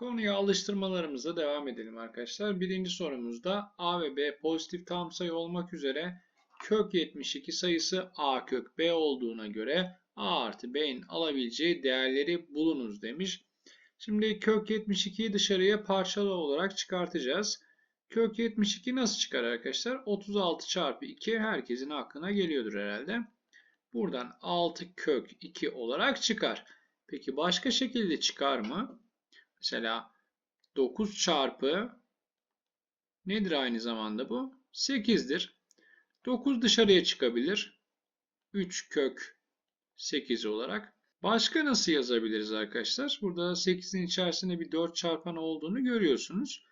Konuya alıştırmalarımıza devam edelim arkadaşlar. Birinci sorumuzda A ve B pozitif tam sayı olmak üzere kök 72 sayısı A kök B olduğuna göre A artı B'nin alabileceği değerleri bulunuz demiş. Şimdi kök 72'yi dışarıya parçalı olarak çıkartacağız. Kök 72 nasıl çıkar arkadaşlar? 36 çarpı 2 herkesin aklına geliyordur herhalde. Buradan 6 kök 2 olarak çıkar. Peki başka şekilde çıkar mı? Mesela 9 çarpı nedir aynı zamanda bu? 8'dir. 9 dışarıya çıkabilir. 3 kök 8 olarak. Başka nasıl yazabiliriz arkadaşlar? Burada 8'in içerisinde bir 4 çarpan olduğunu görüyorsunuz.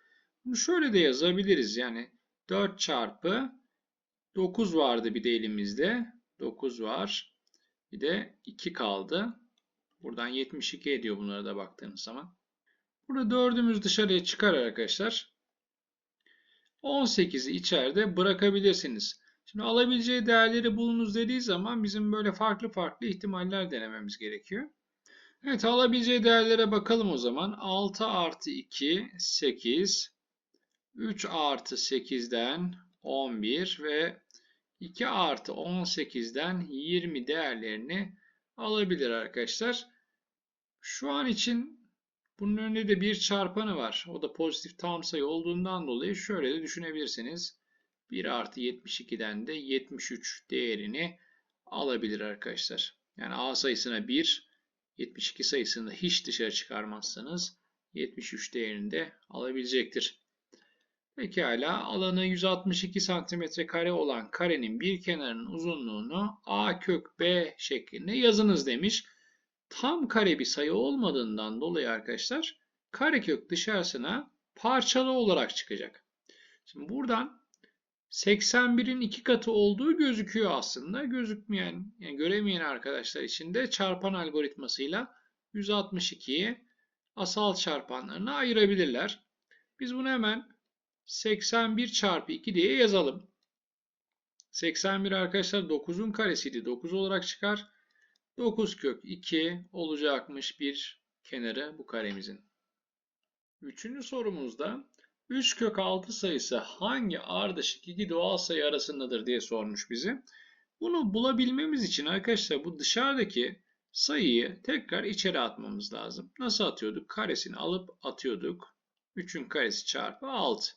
Bunu şöyle de yazabiliriz. Yani 4 çarpı 9 vardı bir de elimizde. 9 var. Bir de 2 kaldı. Buradan 72 ediyor bunlara da baktığınız zaman. Burada dördümüz dışarıya çıkar arkadaşlar. 18'i içeride bırakabilirsiniz. Şimdi alabileceği değerleri bulunuz dediği zaman bizim böyle farklı farklı ihtimaller denememiz gerekiyor. Evet alabileceği değerlere bakalım o zaman. 6 artı 2 8 3 artı 8'den 11 ve 2 artı 18'den 20 değerlerini alabilir arkadaşlar. Şu an için bunun önünde de bir çarpanı var. O da pozitif tam sayı olduğundan dolayı şöyle de düşünebilirsiniz. 1 artı 72'den de 73 değerini alabilir arkadaşlar. Yani A sayısına 1, 72 sayısını hiç dışarı çıkarmazsanız 73 değerini de alabilecektir. Pekala alanı 162 cm kare olan karenin bir kenarının uzunluğunu a kök b şeklinde yazınız demiş. Tam kare bir sayı olmadığından dolayı arkadaşlar karekök dışarısına parçalı olarak çıkacak. Şimdi buradan 81'in iki katı olduğu gözüküyor aslında. Gözükmeyen, yani göremeyen arkadaşlar için de çarpan algoritmasıyla 162'yi asal çarpanlarına ayırabilirler. Biz bunu hemen 81 çarpı 2 diye yazalım. 81 arkadaşlar 9'un karesiydi. 9 olarak çıkar. 9 kök 2 olacakmış bir kenarı bu karemizin. Üçüncü sorumuzda 3 kök 6 sayısı hangi ardışık iki doğal sayı arasındadır diye sormuş bizi. Bunu bulabilmemiz için arkadaşlar bu dışarıdaki sayıyı tekrar içeri atmamız lazım. Nasıl atıyorduk? Karesini alıp atıyorduk. 3'ün karesi çarpı 6.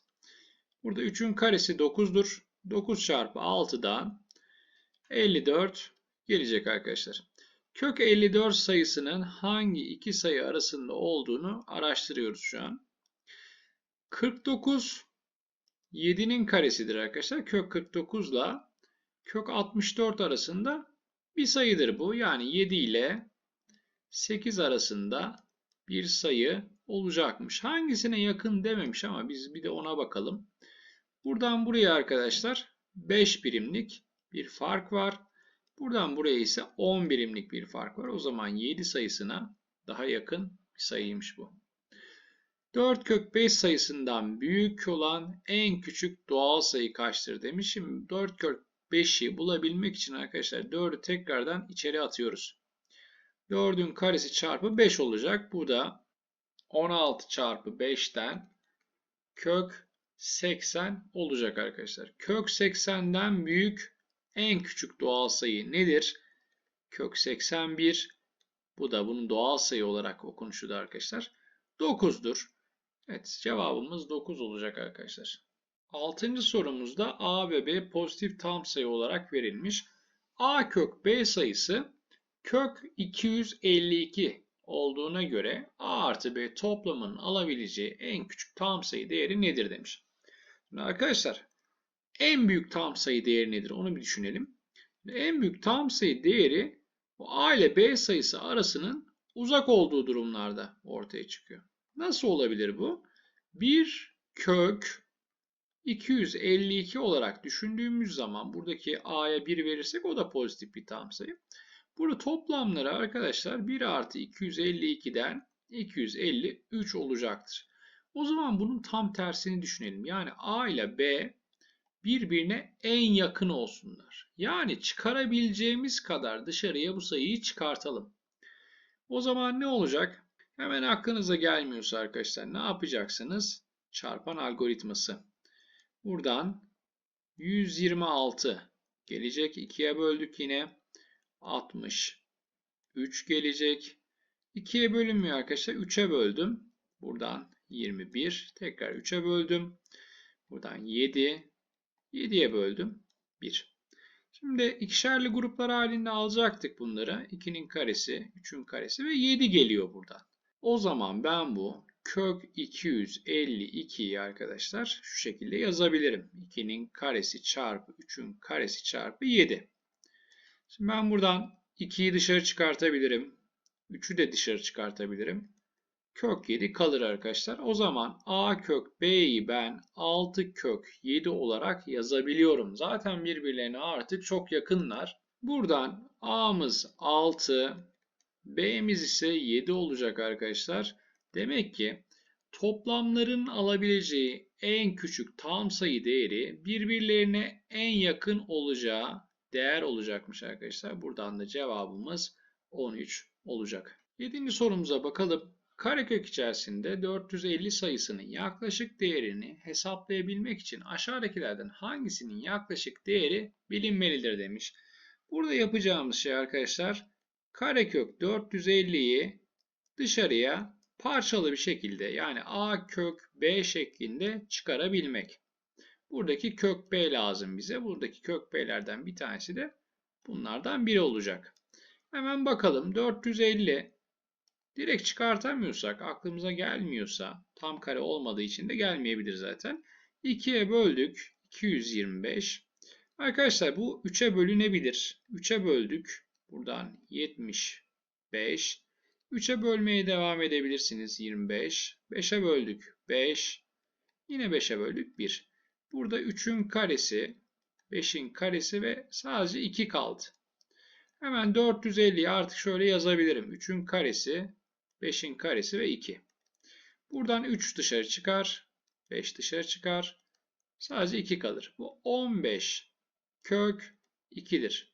Burada 3'ün karesi 9'dur. 9 çarpı 6'dan 54 gelecek arkadaşlar. Kök 54 sayısının hangi iki sayı arasında olduğunu araştırıyoruz şu an. 49 7'nin karesidir arkadaşlar. Kök 49 ile kök 64 arasında bir sayıdır bu. Yani 7 ile 8 arasında bir sayı olacakmış. Hangisine yakın dememiş ama biz bir de ona bakalım. Buradan buraya arkadaşlar 5 birimlik bir fark var. Buradan buraya ise 10 birimlik bir fark var. O zaman 7 sayısına daha yakın bir sayıymış bu. 4 kök 5 sayısından büyük olan en küçük doğal sayı kaçtır demiş. Şimdi 4 kök 5'i bulabilmek için arkadaşlar 4'ü tekrardan içeri atıyoruz. 4'ün karesi çarpı 5 olacak. Bu da 16 çarpı 5'ten kök 80 olacak arkadaşlar. Kök 80'den büyük en küçük doğal sayı nedir? Kök 81. Bu da bunun doğal sayı olarak okunuşu arkadaşlar. 9'dur. Evet cevabımız 9 olacak arkadaşlar. Altıncı sorumuzda A ve B pozitif tam sayı olarak verilmiş. A kök B sayısı kök 252 olduğuna göre A artı B toplamının alabileceği en küçük tam sayı değeri nedir demiş. Şimdi arkadaşlar en büyük tam sayı değeri nedir onu bir düşünelim. En büyük tam sayı değeri A ile B sayısı arasının uzak olduğu durumlarda ortaya çıkıyor. Nasıl olabilir bu? 1 kök 252 olarak düşündüğümüz zaman buradaki A'ya 1 verirsek o da pozitif bir tam sayı. Burada toplamları arkadaşlar 1 artı 252'den 253 olacaktır. O zaman bunun tam tersini düşünelim. Yani A ile B birbirine en yakın olsunlar. Yani çıkarabileceğimiz kadar dışarıya bu sayıyı çıkartalım. O zaman ne olacak? Hemen aklınıza gelmiyorsa arkadaşlar ne yapacaksınız? Çarpan algoritması. Buradan 126 gelecek. 2'ye böldük yine. 60. 3 gelecek. 2'ye bölünmüyor arkadaşlar. 3'e böldüm. Buradan 21. Tekrar 3'e böldüm. Buradan 7. 7'ye böldüm. 1. Şimdi ikişerli gruplar halinde alacaktık bunları. 2'nin karesi, 3'ün karesi ve 7 geliyor buradan. O zaman ben bu kök 252'yi arkadaşlar şu şekilde yazabilirim. 2'nin karesi çarpı 3'ün karesi çarpı 7. Şimdi ben buradan 2'yi dışarı çıkartabilirim. 3'ü de dışarı çıkartabilirim. Kök 7 kalır arkadaşlar. O zaman a kök b'yi ben 6 kök 7 olarak yazabiliyorum. Zaten birbirlerine artık çok yakınlar. Buradan a'mız 6, b'miz ise 7 olacak arkadaşlar. Demek ki toplamların alabileceği en küçük tam sayı değeri birbirlerine en yakın olacağı değer olacakmış arkadaşlar. Buradan da cevabımız 13 olacak. Yedinci sorumuza bakalım. Karekök içerisinde 450 sayısının yaklaşık değerini hesaplayabilmek için aşağıdakilerden hangisinin yaklaşık değeri bilinmelidir demiş. Burada yapacağımız şey arkadaşlar karekök 450'yi dışarıya parçalı bir şekilde yani a kök b şeklinde çıkarabilmek. Buradaki kök b lazım bize. Buradaki kök b'lerden bir tanesi de bunlardan biri olacak. Hemen bakalım 450 direkt çıkartamıyorsak aklımıza gelmiyorsa tam kare olmadığı için de gelmeyebilir zaten. 2'ye böldük 225. Arkadaşlar bu 3'e bölünebilir. 3'e böldük. Buradan 75. 3'e bölmeye devam edebilirsiniz. 25. 5'e böldük. 5. Yine 5'e böldük. 1. Burada 3'ün karesi, 5'in karesi ve sadece 2 kaldı. Hemen 450'yi artık şöyle yazabilirim. 3'ün karesi, 5'in karesi ve 2. Buradan 3 dışarı çıkar. 5 dışarı çıkar. Sadece 2 kalır. Bu 15 kök 2'dir.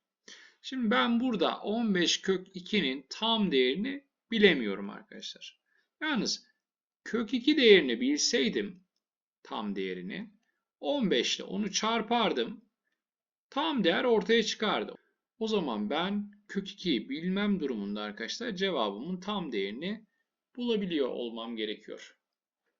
Şimdi ben burada 15 kök 2'nin tam değerini bilemiyorum arkadaşlar. Yalnız kök 2 değerini bilseydim tam değerini 15 ile onu çarpardım. Tam değer ortaya çıkardı. O zaman ben kök 2'yi bilmem durumunda arkadaşlar cevabımın tam değerini bulabiliyor olmam gerekiyor.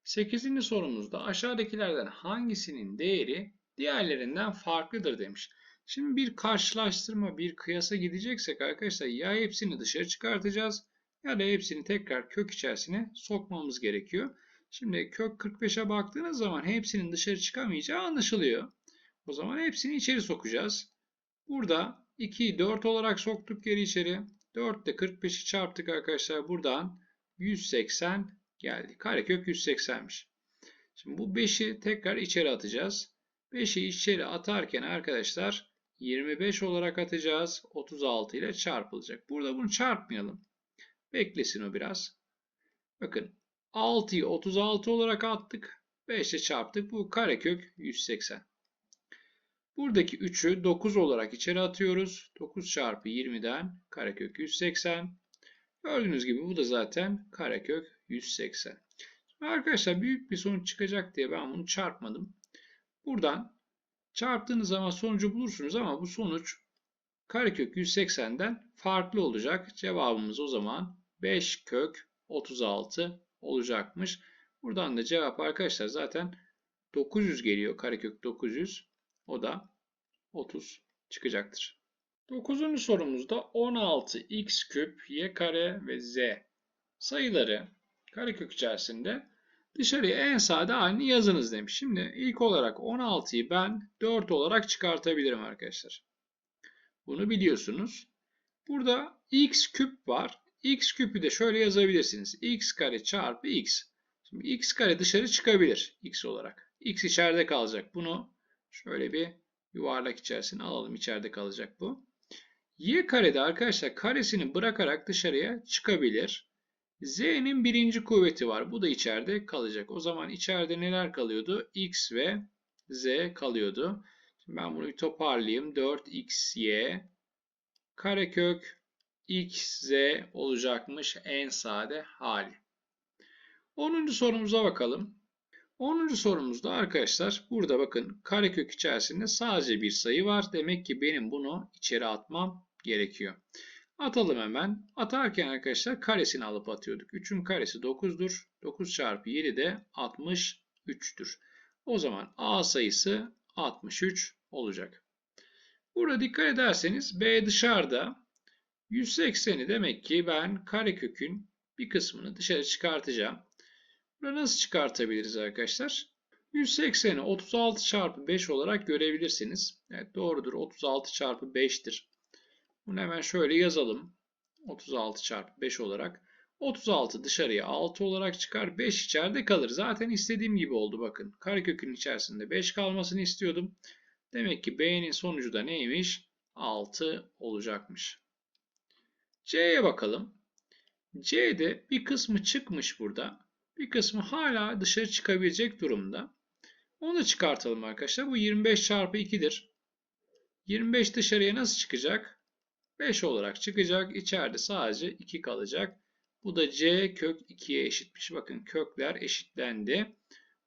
8. sorumuzda aşağıdakilerden hangisinin değeri diğerlerinden farklıdır demiş. Şimdi bir karşılaştırma, bir kıyasa gideceksek arkadaşlar ya hepsini dışarı çıkartacağız ya da hepsini tekrar kök içerisine sokmamız gerekiyor. Şimdi kök 45'e baktığınız zaman hepsinin dışarı çıkamayacağı anlaşılıyor. O zaman hepsini içeri sokacağız. Burada 2'yi 4 olarak soktuk geri içeri. 4 ile 45'i çarptık arkadaşlar. Buradan 180 geldi. Karekök 180'miş. Şimdi bu 5'i tekrar içeri atacağız. 5'i içeri atarken arkadaşlar 25 olarak atacağız. 36 ile çarpılacak. Burada bunu çarpmayalım. Beklesin o biraz. Bakın 6'yı 36 olarak attık. 5 ile çarptık. Bu karekök 180. Buradaki 3'ü 9 olarak içeri atıyoruz. 9 çarpı 20'den karekök 180. Gördüğünüz gibi bu da zaten karekök 180. Arkadaşlar büyük bir sonuç çıkacak diye ben bunu çarpmadım. Buradan çarptığınız zaman sonucu bulursunuz ama bu sonuç karekök 180'den farklı olacak. Cevabımız o zaman 5 kök 36 olacakmış. Buradan da cevap arkadaşlar zaten 900 geliyor. Karekök 900. O da 30 çıkacaktır. 9. sorumuzda 16x küp, y kare ve z sayıları karekök içerisinde dışarıya en sade halini yazınız demiş. Şimdi ilk olarak 16'yı ben 4 olarak çıkartabilirim arkadaşlar. Bunu biliyorsunuz. Burada x küp var. x küpü de şöyle yazabilirsiniz. x kare çarpı x. Şimdi x kare dışarı çıkabilir x olarak. x içeride kalacak. Bunu şöyle bir yuvarlak içerisine alalım. İçeride kalacak bu. y karede arkadaşlar karesini bırakarak dışarıya çıkabilir. z'nin birinci kuvveti var. Bu da içeride kalacak. O zaman içeride neler kalıyordu? x ve z kalıyordu. Şimdi ben bunu toparlayayım. 4xy karekök xz olacakmış en sade hali. 10. sorumuza bakalım. 10. sorumuzda arkadaşlar burada bakın karekök içerisinde sadece bir sayı var. Demek ki benim bunu içeri atmam gerekiyor. Atalım hemen. Atarken arkadaşlar karesini alıp atıyorduk. 3'ün karesi 9'dur. 9 çarpı 7 de 63'tür. O zaman A sayısı 63 olacak. Burada dikkat ederseniz B dışarıda 180'i demek ki ben karekökün bir kısmını dışarı çıkartacağım. Burada nasıl çıkartabiliriz arkadaşlar? 180'i 36 çarpı 5 olarak görebilirsiniz. Evet doğrudur 36 çarpı 5'tir. Bunu hemen şöyle yazalım. 36 çarpı 5 olarak. 36 dışarıya 6 olarak çıkar. 5 içeride kalır. Zaten istediğim gibi oldu bakın. Karekökün içerisinde 5 kalmasını istiyordum. Demek ki B'nin sonucu da neymiş? 6 olacakmış. C'ye bakalım. C'de bir kısmı çıkmış burada. Bir kısmı hala dışarı çıkabilecek durumda. Onu da çıkartalım arkadaşlar. Bu 25 çarpı 2'dir. 25 dışarıya nasıl çıkacak? 5 olarak çıkacak. İçeride sadece 2 kalacak. Bu da C kök 2'ye eşitmiş. Bakın kökler eşitlendi.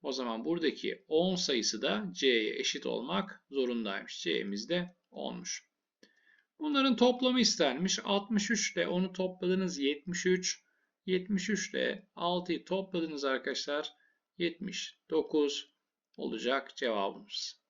O zaman buradaki 10 sayısı da C'ye eşit olmak zorundaymış. C'miz de 10'muş. Bunların toplamı istenmiş. 63 ile 10'u topladınız 73. 73 ile 6'yı topladınız arkadaşlar. 79 olacak cevabımız.